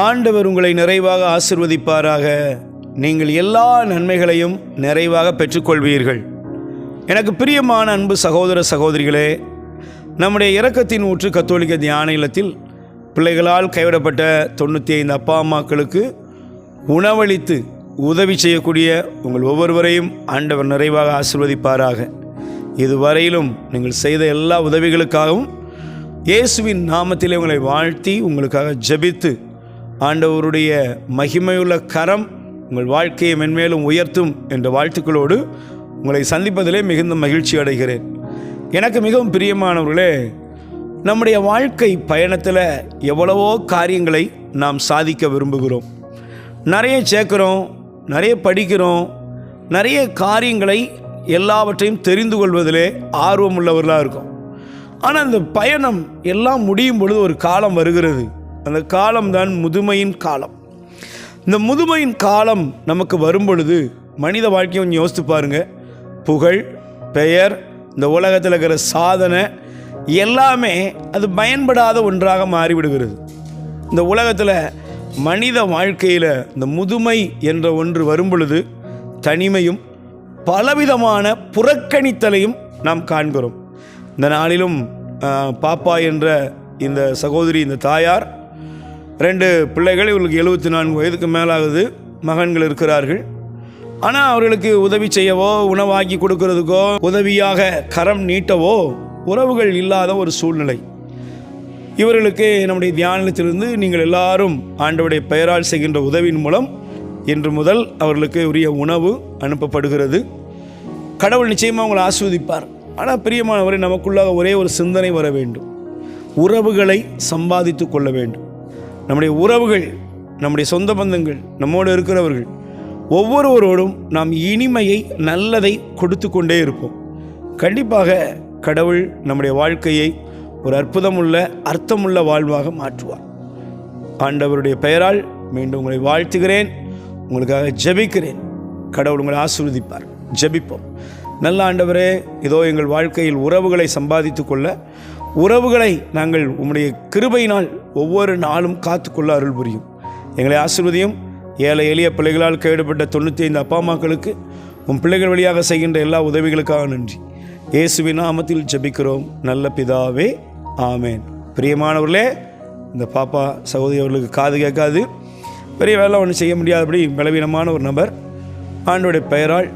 ஆண்டவர் உங்களை நிறைவாக ஆசிர்வதிப்பாராக. நீங்கள் எல்லா நன்மைகளையும் நிறைவாக பெற்றுக்கொள்வீர்கள். எனக்கு பிரியமான அன்பு சகோதர சகோதரிகளே நம்முடைய இரக்கத்தின் ஊற்று கத்தோலிக்க தியான இல்லத்தில் பிள்ளைகளால் கைவிடப்பட்ட தொண்ணூற்றி ஐந்து அப்பா அம்மாக்களுக்கு உணவளித்து உதவி செய்யக்கூடிய உங்கள் ஒவ்வொருவரையும் ஆண்டவர் நிறைவாக ஆசிர்வதிப்பாராக. இதுவரையிலும் நீங்கள் செய்த எல்லா உதவிகளுக்காகவும் இயேசுவின் நாமத்திலே உங்களை வாழ்த்தி உங்களுக்காக ஜெபித்து ஆண்டவருடைய மகிமையுள்ள கரம் உங்கள் வாழ்க்கையை மென்மேலும் உயர்த்தும் என்ற வாழ்த்துக்களோடு உங்களை சந்திப்பதிலே மிகுந்த மகிழ்ச்சி அடைகிறேன். எனக்கு மிகவும் பிரியமானவர்களே நம்முடைய வாழ்க்கை பயணத்தில் எவ்வளவோ காரியங்களை நாம் சாதிக்க விரும்புகிறோம். நிறைய சேர்க்குறோம் நிறைய படிக்கிறோம் நிறைய காரியங்களை எல்லாவற்றையும் தெரிந்து கொள்வதிலே ஆர்வம் உள்ளவர்களாக இருக்கும். ஆனால் அந்த பயணம் எல்லாம் முடியும் பொழுது ஒரு காலம் வருகிறது. அந்த காலம்தான் முதுமையின் காலம். இந்த முதுமையின் காலம் நமக்கு வரும் பொழுது மனித வாழ்க்கையை கொஞ்சம் யோசித்து பாருங்கள் புகழ் பெயர் இந்த உலகத்தில் இருக்கிற சாதனை எல்லாமே அது பயன்படாத ஒன்றாக மாறிவிடுகிறது. இந்த உலகத்தில் மனித வாழ்க்கையில் இந்த முதுமை என்ற ஒன்று வரும் பொழுது தனிமையும் பலவிதமான புறக்கணித்தலையும் நாம் காண்கிறோம். இந்த நாளிலும் பாப்பா என்ற இந்த சகோதரி இந்த தாயார் ரெண்டு பிள்ளைகள் இவர்களுக்கு எழுபத்தி நான்கு வயதுக்கு மேலாகுது. மகன்கள் இருக்கிறார்கள். ஆனால் அவர்களுக்கு உதவி செய்யவோ உணவாக்கி கொடுக்கறதுக்கோ உதவியாக கரம் நீட்டவோ உறவுகள் இல்லாத ஒரு சூழ்நிலை. இவர்களுக்கு நம்முடைய தியானத்திலிருந்து நீங்கள் எல்லாரும் ஆண்டவுடைய பெயரால் செய்கின்ற உதவியின் மூலம் இன்று முதல் அவர்களுக்கு உரிய உணவு அனுப்பப்படுகிறது. கடவுள் நிச்சயமாக அவங்களை ஆஸ்வதிப்பார். ஆனால் பிரியமானவரை நமக்குள்ளாக ஒரே ஒரு சிந்தனை வர வேண்டும். உறவுகளை சம்பாதித்து கொள்ள வேண்டும். நம்முடைய உறவுகள் நம்முடைய சொந்த பந்தங்கள் நம்மோடு இருக்கிறவர்கள் ஒவ்வொருவரோடும் நாம் இனிமையை நல்லதை கொடுத்து கொண்டே இருப்போம். கண்டிப்பாக கடவுள் நம்முடைய வாழ்க்கையை ஒரு அற்புதமுள்ள அர்த்தமுள்ள வாழ்வாக மாற்றுவார். ஆண்டவருடைய பெயரால் மீண்டும் உங்களை வாழ்த்துகிறேன். உங்களுக்காக ஜெபிக்கிறேன். கடவுள் உங்களை ஆசிர்வதிப்பார். ஜெபிப்போம். நல்ல ஆண்டவரே இதோ எங்கள் வாழ்க்கையில் உறவுகளை சம்பாதித்து கொள்ள உறவுகளை நாங்கள் உம்முடைய கிருபையினால் ஒவ்வொரு நாளும் காத்துக்கொள்ள அருள் புரியும். எங்களை ஆசிர்வதியும். ஏழை எளிய பிள்ளைகளால் கைவிடப்பட்ட தொண்ணூற்றி ஐந்து அப்பா அம்மாக்களுக்கு உன் பிள்ளைகள் வழியாக செய்கின்ற எல்லா உதவிகளுக்காக நன்றி. இயேசுவின் நாமத்தில் ஜபிக்கிறோம். நல்ல பிதாவே ஆமேன். பிரியமானவர்களே இந்த பாப்பா சகோதரி அவர்களுக்கு காது கேட்காது. பெரிய வேலை ஒன்றும் செய்ய முடியாதபடி பலவீனமான ஒரு நபர். ஆண்டோடைய பெயரால்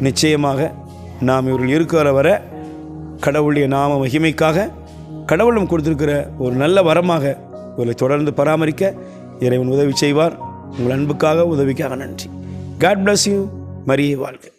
நிச்சயமாக நாம் இவர்கள் இருக்கிற வர கடவுளுடைய நாம மகிமைக்காக கடவுளும் கொடுத்துருக்கிற ஒரு நல்ல வரமாக இவர்களை தொடர்ந்து பராமரிக்க இறைவன் உதவி செய்வார். உங்கள் அன்புக்காக உதவிக்காக நன்றி. காட் பிளஸ் யூ மரியே வாழ்க்கை